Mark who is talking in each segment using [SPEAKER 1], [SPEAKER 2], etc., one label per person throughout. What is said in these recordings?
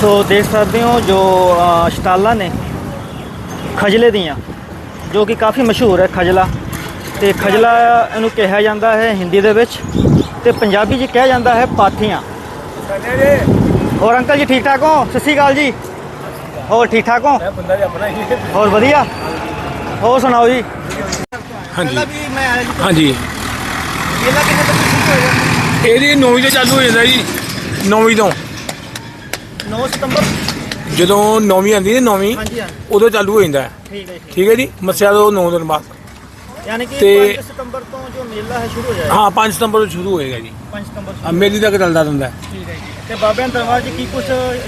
[SPEAKER 1] ਸੋ ਦੇਖ ਸਕਦੇ ਹੋ ਜੋ ਸਟਾਲਾਂ ਨੇ ਖਜਲੇ ਦੀਆਂ ਜੋ ਕਿ ਕਾਫੀ ਮਸ਼ਹੂਰ ਹੈ ਖਜਲਾ। ਤੇ ਖਜਲਾ ਇਹਨੂੰ ਕਿਹਾ ਜਾਂਦਾ ਹੈ ਹਿੰਦੀ ਦੇ ਵਿੱਚ ਤੇ ਪੰਜਾਬੀ 'ਚ ਕਿਹਾ ਜਾਂਦਾ ਹੈ ਪਾਥੀਆਂ। ਹੋਰ ਅੰਕਲ ਜੀ ਠੀਕ ਠਾਕ ਹੋ? ਸਤਿ ਸ਼੍ਰੀ ਅਕਾਲ ਜੀ। ਹੋਰ ਠੀਕ ਠਾਕ ਹੋ?
[SPEAKER 2] ਬੰਦਾ ਜੀ ਆਪਣਾ ਹੀ
[SPEAKER 1] ਹੋਰ ਵਧੀਆ? ਹੋਰ ਸੁਣਾਓ ਜੀ।
[SPEAKER 2] ਹਾਂਜੀ। ਹਾਂਜੀ।
[SPEAKER 1] ਇਹਦਾ ਕਿੰਨੇ ਤੱਕ ਸ਼ੁਰੂ ਹੋਏਗਾ
[SPEAKER 2] ਇਹਦੀ 9ਵੀਂ ਤੋਂ ਚਾਲੂ ਹੋ ਜਾਂਦਾ ਜੀ। 9ਵੀਂ ਤੋਂ।
[SPEAKER 1] 9 ਸਤੰਬਰ।
[SPEAKER 2] ਜਦੋਂ 9ਵੀਂ ਆਂਦੀ ਹੈ 9ਵੀਂ
[SPEAKER 1] ਹਾਂਜੀ ਹਾਂ
[SPEAKER 2] ਉਦੋਂ ਚਾਲੂ ਹੋ ਜਾਂਦਾ ਹੈ।
[SPEAKER 1] ਠੀਕ ਹੈ ਜੀ
[SPEAKER 2] ਠੀਕ ਹੈ। ਜੀ? ਮੱਸਿਆ ਤੋਂ 9 ਦਿਨ ਬਾਅਦ।
[SPEAKER 1] ਯਾਨੀ ਕਿ
[SPEAKER 2] ਤੇ-
[SPEAKER 1] 5 ਸਤੰਬਰ ਤੋਂ ਜੋ ਮੇਲਾ ਹੈ ਸ਼ੁਰੂ ਹੋ ਜਾਏਗਾ।
[SPEAKER 2] ਹਾਂ 5 ਸਤੰਬਰ ਤੋਂ ਸ਼ੁਰੂ ਹੋਏਗਾ ਜੀ।
[SPEAKER 1] 5 ਸਤੰਬਰ
[SPEAKER 2] ਆ ਮੇਲੀ ਤੱਕ ਚੱਲਦਾ ਰਹਿੰਦਾ ਹੈ।
[SPEAKER 1] ਠੀਕ ਹੈ ਜੀ। ਤੇ ਬਾਬਿਆਂ ਦੇ ਦਰਬਾਰ 'ਚ ਕੀ ਕੁਝ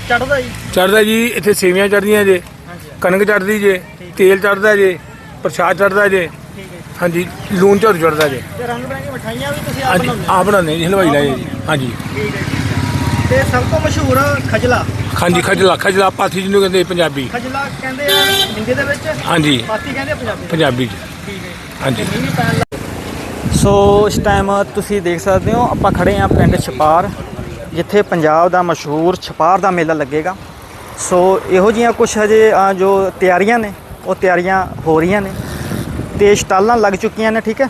[SPEAKER 1] ਚੜਦਾ ਜੀ?
[SPEAKER 2] ਚੜ੍ਹਦਾ ਜੀ ਇੱਥੇ ਸੇਵੀਆਂ ਚੜ੍ਹਦੀਆਂ ਜੇ
[SPEAKER 1] ਹਾਂਜੀ
[SPEAKER 2] ਕਣਕ ਚੜ੍ਹਦੀ ਜੇ ਤੇਲ ਚੜ੍ਹਦਾ ਜੇ ਪ੍ਰਸ਼ਾਦ ਚੜ੍ਹਦਾ ਜੇ
[SPEAKER 1] ਠੀਕ ਹੈ ਜੀ।
[SPEAKER 2] ਹਾਂਜੀ ਲੂਣ ਝੋਰ ਚੜ੍ਹਦਾ ਜੇ।
[SPEAKER 1] ਤੇ ਰੰਗ ਬਰੰਗੀ ਮਠਾਈਆਂ ਵੀ ਤੁਸੀਂ ਆਪ
[SPEAKER 2] ਹਾਂਜੀ
[SPEAKER 1] ਬਣਾਉਂਦੇ ਹੋ?
[SPEAKER 2] ਆਪ ਬਣਾਉਂਦੇ ਜੀ ਹਲਵਾਈ ਲਾਏ ਜੀ। ਹਾਂਜੀ।
[SPEAKER 1] ਠੀਕ ਹੈ। ਜੀ ਤੇ ਸਭ ਤੋਂ ਮਸ਼ਹੂਰ ਖਜਲਾ?
[SPEAKER 2] ਹਾਂਜੀ ਖਜਲਾ ਖਜਲਾ ਪਾਥੀ ਜਿਹਨੂੰ ਕਹਿੰਦੇ ਪੰਜਾਬੀ।
[SPEAKER 1] ਖਜਲਾ ਕਹਿੰਦੇ ਆ ਹਿੰਦੀ ਦੇ ਵਿੱਚ
[SPEAKER 2] ਹਾਂਜੀ।
[SPEAKER 1] ਪਾਤੀ ਕਹਿੰਦੇ ਆ ਪੰਜਾਬੀ।
[SPEAKER 2] ਪੰਜਾਬੀ 'ਚ।
[SPEAKER 1] ਠੀਕ ਹੈ।
[SPEAKER 2] ਹਾਂਜੀ।
[SPEAKER 1] ਮੀਂਹ ਵੀ ਪੈਣ ਲੱਗ ਸੋ ਇਸ ਟਾਈਮ ਤੁਸੀਂ ਦੇਖ ਸਕਦੇ ਹੋ ਆਪਾਂ ਖੜੇ ਹਾਂ ਪਿੰਡ ਛਪਾਰ ਜਿੱਥੇ ਪੰਜਾਬ ਦਾ ਮਸ਼ਹੂਰ ਛਪਾਰ ਦਾ ਮੇਲਾ ਲੱਗੇਗਾ। ਸੋ ਇਹੋ ਜੀਆਂ ਕੁਝ ਹਜੇ ਅ, ਜੋ ਤਿਆਰੀਆਂ ਨੇ ਉਹ ਤਿਆਰੀਆਂ ਹੋ ਰਹੀਆਂ ਨੇ। ਤੇ ਸਟਾਲਾਂ ਲੱਗ ਚੁੱਕੀਆਂ ਨੇ ਠੀਕ ਹੈ?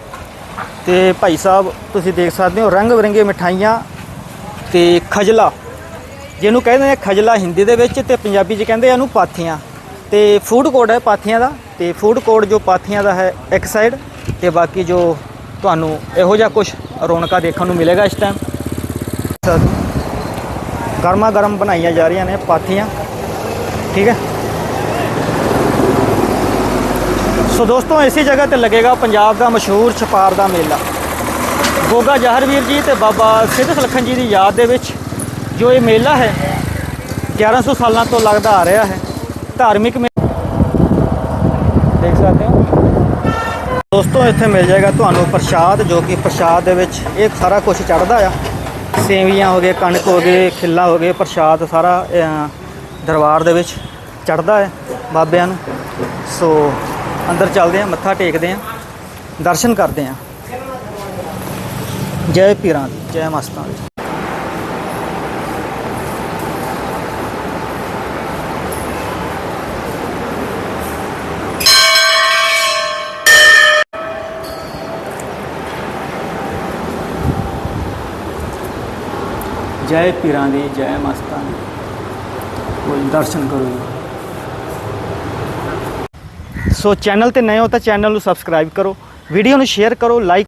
[SPEAKER 1] ਤੇ ਭਾਈ ਸਾਹਿਬ ਤੁਸੀਂ ਦੇਖ ਸਕਦੇ ਹੋ ਰੰਗ ਬਰੰਗੇ ਮਠਾਈਆਂ ਤੇ ਖਜਲਾ। ਜਿਹਨੂੰ ਕਹਿੰਦੇ ਨੇ ਖਜਲਾ ਹਿੰਦੀ ਦੇ ਵਿੱਚ ਤੇ ਪੰਜਾਬੀ 'ਚ ਕਹਿੰਦੇ ਇਹਨੂੰ ਪਾਥੀਆਂ। ਤੇ ਫੂਡ ਕੋਡ ਹੈ ਪਾਥੀਆਂ ਦਾ, ਤੇ ਫੂਡ ਕੋਰਟ ਜੋ ਪਾਥੀਆਂ ਦਾ ਹੈ ਇੱਕ ਸਾਈਡ ਤੇ ਬਾਕੀ ਜੋ ਤੁਹਾਨੂੰ ਇਹੋ ਜਿਹਾ ਕੁਝ ਰੌਣਕਾਂ ਦੇਖਣ ਨੂੰ ਮਿਲੇਗਾ ਇਸ ਟਾਈਮ ਗਰਮਾ ਗਰਮ ਬਣਾਈਆਂ ਜਾ ਰਹੀਆਂ ਨੇ ਪਾਥੀਆਂ। ਠੀਕ ਹੈ? ਸੋ ਦੋਸਤੋ, ਇਸੇ ਜਗ੍ਹਾ ਤੇ ਲੱਗੇਗਾ ਪੰਜਾਬ ਦਾ ਮਸ਼ਹੂਰ ਛਪਾਰ ਦਾ ਮੇਲਾ। ਗੋਗਾ ਜਹਰਵੀਰ ਜੀ ਤੇ ਬਾਬਾ ਸਿੱਧ ਸਲਖਣ ਜੀ ਦੀ ਯਾਦ ਦੇ ਵਿੱਚ ਜੋ ਇਹ ਮੇਲਾ ਹੈ 1100 ਸਾਲਾਂ ਤੋਂ ਲੱਗਦਾ ਆ ਰਿਹਾ ਹੈ, ਧਾਰਮਿਕ ਮੇ- ਦੇਖ ਸਕਦੇ ਹੋ। ਦੋਸਤੋ, ਇੱਥੇ ਮਿਲ ਜਾਏਗਾ ਤੁਹਾਨੂੰ ਪ੍ਰਸ਼ਾਦ, ਜੋ ਕਿ ਪ੍ਰਸ਼ਾਦ ਦੇ ਵਿੱਚ ਇਹ ਸਾਰਾ ਕੁਝ ਚੜਦਾ ਆ। ਸੇਵੀਆਂ ਹੋ ਗਏ, ਕਣਕ ਹੋ ਗਏ, ਖਿੱਲਾ ਹੋ ਗਏ, ਪ੍ਰਸ਼ਾਦ ਸਾਰਾ ਦਰਬਾਰ ਦੇ ਵਿੱਚ ਚੜਦਾ ਹੈ ਬਾਬਿਆਂ ਨੂੰ। ਸੋ, ਅੰਦਰ ਚੱਲਦੇ ਆ ਮੱਥਾ ਟੇਕਦੇ ਆ ਦਰਸ਼ਨ ਕਰਦੇ ਆ ਜੈ ਪੀਰਾਂ ਦੀ, ਜੈ ਮਸਤਾਂ ਜੈ ਪੀਰਾਂ ਦੀ, ਜੈ ਮਸਤਾਂ ਦੀ। ਕੋਈ ਦਰਸ਼ਨ ਕਰੋ ਸੋ ਚੈਨਲ ਤੇ ਨਏ ਹੋ ਤਾਂ ਚੈਨਲ ਨੂੰ ਸਬਸਕ੍ਰਾਈਬ ਕਰੋ। ਵੀਡੀਓ ਨੂੰ ਸ਼ੇਅਰ ਕਰੋ ਲਾਈਕ